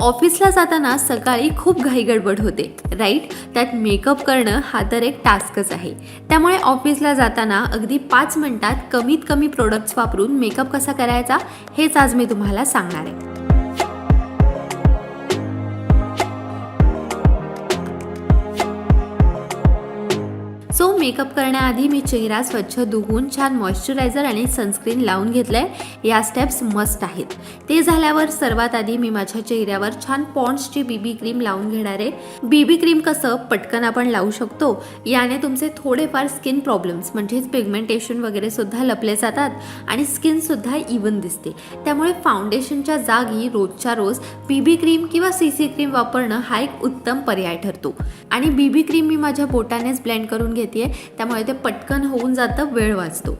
ऑफिसला जाताना सकाळी खूप घाईगडबड होते राईट त्यात मेकअप करणं हा तर एक टास्कच आहे. त्यामुळे ऑफिसला जाताना अगदी पाच मिनटात कमीत कमी प्रोडक्ट्स वापरून मेकअप कसा करायचा हेच आज मी तुम्हाला सांगणार आहे. मेकअप करण्याआधी मी चेहरा स्वच्छ धुवून छान मॉइश्चरायझर आणि सनस्क्रीन लावून घेतलंय. या स्टेप्स मस्ट आहेत. ते झाल्यावर सर्वात आधी मी माझ्या चेहऱ्यावर छान पॉन्ड्सची बीबी क्रीम लावून घेणार आहे. बीबी क्रीम कसं पटकन आपण लावू शकतो याने तुमचे थोडेफार स्किन प्रॉब्लेम्स म्हणजेच पिगमेंटेशन वगैरे सुद्धा लपले जातात आणि स्किन सुद्धा इवन दिसते. त्यामुळे फाउंडेशनच्या जागी रोजच्या रोज बीबी क्रीम किंवा सी सी क्रीम वापरणं हा एक उत्तम पर्याय ठरतो. आणि बीबी क्रीम मी माझ्या बोटानेच ब्लेंड करून घेते त्यामुळे ते पटकन होऊन जातं वेळ वाचतो.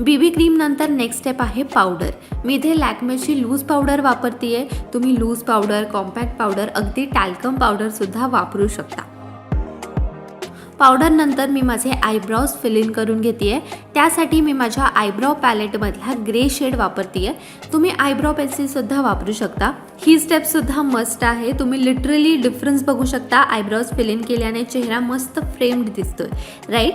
बीबी क्रीम नंतर नेक्स्ट स्टेप आहे पावडर मी इथे लॅकमेची लूज पावडर वापरते तुम्ही लूज पावडर कॉम्पॅक्ट पावडर अगदी टॅल्कम पावडर सुद्धा वापरू शकता. पावडरनंतर मी माझे आयब्राऊज फिल इन करून घेते त्यासाठी मी माझ्या आयब्राव पॅलेटमधला ग्रे शेड वापरते तुम्ही आयब्राव पेन्सिलसुद्धा वापरू शकता. ही स्टेपसुद्धा मस्ट आहे. तुम्ही लिटरली डिफरन्स बघू शकता. आयब्राऊज फिल इन केल्याने चेहरा मस्त फ्रेम्ड दिसतोय. राईट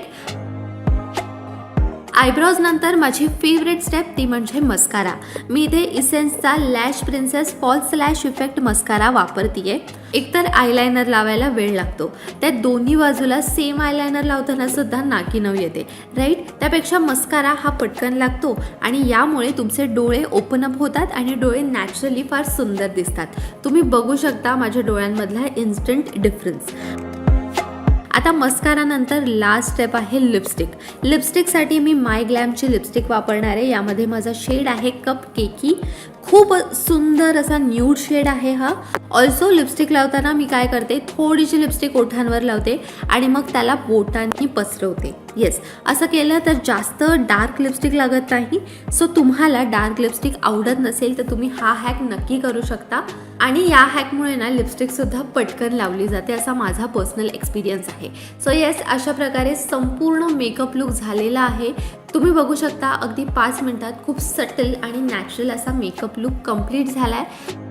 आयब्रोज नंतर माझी फेवरेट स्टेप ती म्हणजे मस्कारा. मी इथे इसेन्सचा lash princess false lash effect mascara वापरतीये. एकतर आयलायनर लावायला वेळ लागतो. त्या दोन्ही बाजूला सेम आयलायनर लावताना सुद्धा नाकीनव येते. राईट त्यापेक्षा मस्कारा हा पटकन लागतो आणि यामुळे तुमचे डोळे ओपन अप होतात आणि डोळे नॅचरली फार सुंदर दिसतात. तुम्ही बघू शकता माझ्या डोळ्यांमधला इन्स्टंट डिफरन्स आता मस्कारानंतर लास्ट स्टेप आहे लिपस्टिक लिपस्टिकसाठी मी माय ग्लॅमची लिपस्टिक वापरणार आहे. यामध्ये माझा शेड आहे कप केकी खूप सुंदर असा न्यूड शेड आहे हा. ऑल्सो लिपस्टिक लावताना मी काय करते थोडीशी लिपस्टिक ओठांवर लावते आणि मग त्याला बोटांनी पसरवते. येस असं केलं तर जास्त डार्क लिपस्टिक लागत नाही. सो तुम्हाला डार्क लिपस्टिक आवडत नसेल तर तुम्ही हा हॅक नक्की करू शकता. आणि या हॅकमुळे ना लिपस्टिकसुद्धा पटकन लावली जाते असा माझा पर्सनल एक्सपिरियन्स आहे. सो येस अशा प्रकारे संपूर्ण मेकअप लुक झालेला आहे. तुम्ही बघू शकता अगदी पाच मिनिटात खूप सटल आणि नॅचरल असा मेकअप लुक कंप्लीट झाला आहे